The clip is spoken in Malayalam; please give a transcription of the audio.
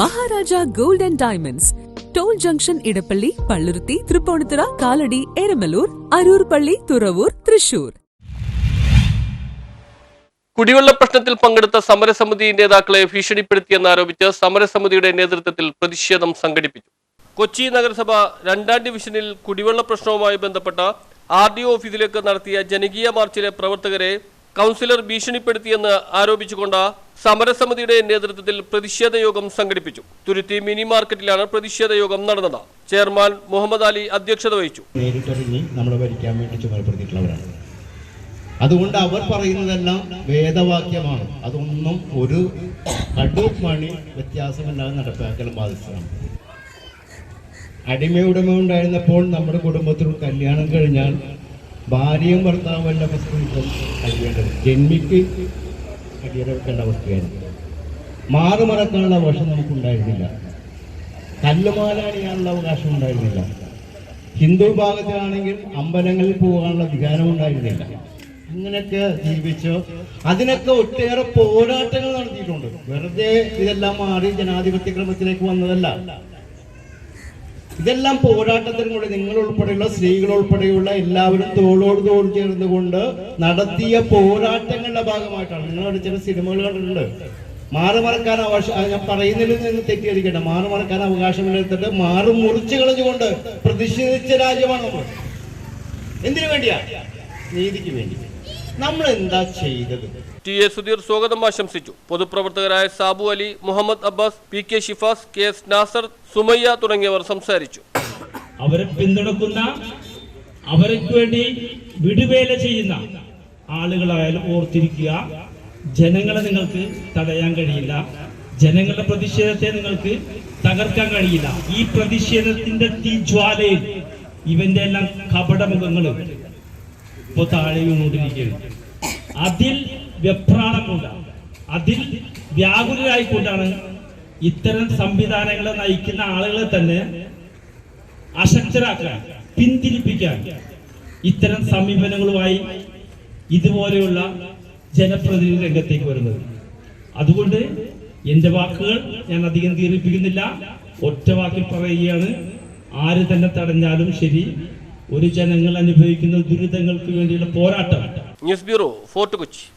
Maharaja gold and diamonds. Toll junction Edappally Palluruthy Tripunithura Kalady Eramalloor Aroor Palli Thuravoor Thrissur. കുടിവെള്ള പ്രശ്നത്തിൽ പങ്കെടുത്ത സമരസമിതി നേതാക്കളെ ഭീഷണിപ്പെടുത്തിയെന്നാരോപിച്ച് സമരസമിതിയുടെ നേതൃത്വത്തിൽ പ്രതിഷേധം സംഘടിപ്പിച്ചു. കൊച്ചി നഗരസഭ രണ്ടാം ഡിവിഷനിൽ കുടിവെള്ള പ്രശ്നവുമായി ബന്ധപ്പെട്ട ആർ ഡി ഓഫീസിലേക്ക് നടത്തിയ ജനകീയ മാർച്ചിലെ പ്രവർത്തകരെ കൗൺസിലർ ഭീഷണിപ്പെടുത്തിയെന്ന് ആരോപിച്ചുകൊണ്ട് സമരസമിതിയുടെ നേതൃത്വത്തിൽ പ്രതിഷേധ യോഗം സംഘടിപ്പിച്ചു. തുരുത്തി മിനി മാർക്കറ്റിലാണ് പ്രതിഷേധ യോഗം നടന്നത്. ചെയർമാൻ മുഹമ്മദ് അലി അധ്യക്ഷത വഹിച്ചു. അതുകൊണ്ട് അവർ പറയുന്നതെല്ലാം വേദവാക്യമാണ്. അതൊന്നും ഒരു കടുപ്പണി വ്യത്യാസമില്ലാതെ നടപ്പാക്കലും ബാധിച്ചതാണ്. അടിമയുടമ ഉണ്ടായിരുന്നപ്പോൾ നമ്മുടെ കുടുംബത്തിൽ കല്യാണം കഴിഞ്ഞാൽ ഭാര്യയും ഭർത്താവും വേണ്ട പ്രശ്നം കഴിയേണ്ടത്. ജന്മിക്ക് അടിയറക്കേണ്ട അവസ്ഥയായിരുന്നു മാറുമറക്കാനുള്ള അവകാശം നമുക്കുണ്ടായിരുന്നില്ല. കല്ലുമാല അണിയാനുള്ള അവകാശം ഉണ്ടായിരുന്നില്ല. ഹിന്ദു ഭാഗത്തിലാണെങ്കിൽ അമ്പലങ്ങളിൽ പോകാനുള്ള അധികാരം ഉണ്ടായിരുന്നില്ല. അങ്ങനെയൊക്കെ ജീവിച്ച് അതിനൊക്കെ ഒട്ടേറെ പോരാട്ടങ്ങൾ നടത്തിയിട്ടുണ്ട്. വെറുതെ ഇതെല്ലാം മാറി ജനാധിപത്യ ക്രമത്തിലേക്ക് വന്നതല്ല. ഇതെല്ലാം പോരാട്ടത്തിനും നിങ്ങൾ ഉൾപ്പെടെയുള്ള സ്ത്രീകൾ ഉൾപ്പെടെയുള്ള എല്ലാവരും തോളോട് തോൾ ചേർന്നുകൊണ്ട് നടത്തിയ പോരാട്ടങ്ങളുടെ ഭാഗമായിട്ടാണ്. നിങ്ങൾ ചില സിനിമകൾ കണ്ടിട്ടുണ്ട്. മാറി മറക്കാൻ അവകാശം ഞാൻ പറയുന്നതിൽ നിന്ന് തെറ്റിദ്ധരിക്കട്ടെ മാറി മറക്കാൻ അവകാശമെടുത്തിട്ട് മാറി മുറിച്ചു കളഞ്ഞുകൊണ്ട് പ്രതിഷേധിച്ച രാജ്യമാണ് നമ്മൾ എന്തിനു വേണ്ടിയാ? നീതിക്ക് വേണ്ടി. നമ്മൾ എന്താ ചെയ്തത്? ടി എ സുധീർ സ്വാഗതം ആശംസിച്ചു. പൊതുപ്രവർത്തകരായ Sabu Ali Muhammad Abbas P K Shifas K S Nasar Sumayya തുടങ്ങിയവർ സംസാരിച്ചു. അവരെ പിന്തുണക്കുന്ന അവർക്ക് വേണ്ടി വിടുവേല ചെയ്യുന്ന ആളുകളായാലും ഓർത്തിരിക്കുക ജനങ്ങളെ നിങ്ങൾക്ക് തടയാൻ കഴിയില്ല ജനങ്ങളുടെ പ്രതിഷേധത്തെ നിങ്ങൾക്ക് തകർക്കാൻ കഴിയില്ല. ഈ പ്രതിഷേധത്തിന്റെ തീജ്വാലയിൽ ഇവന്റെ എല്ലാം കപടമുഖങ്ങൾ ഇപ്പൊ താഴെ വീണുകൊണ്ടിരിക്കുകയാണ് അതിൽ വെപ്രാളം കൊണ്ടാണ് അതിൽ വ്യാകുലരായിക്കൊണ്ടാണ് ഇത്തരം സംവിധാനങ്ങളെ നയിക്കുന്ന ആളുകളെ തന്നെ അശക്തരാക്കാൻ പിന്തിരിപ്പിക്കാൻ ഇത്തരം സമീപനങ്ങളുമായി ഇതുപോലെയുള്ള ജനപ്രതിനിധി രംഗത്തേക്ക് വരുന്നത്. അതുകൊണ്ട് എന്റെ വാക്കുകൾ ഞാൻ അധികം ദീർഘിപ്പിക്കുന്നില്ല. ഒറ്റ വാക്കിൽ പറയുകയാണ്. ആര് തന്നെ തടഞ്ഞാലും ശരി ഒരു ജനങ്ങൾ അനുഭവിക്കുന്ന ദുരിതങ്ങൾക്ക് വേണ്ടിയുള്ള പോരാട്ടം. News bureau Fort Kochi.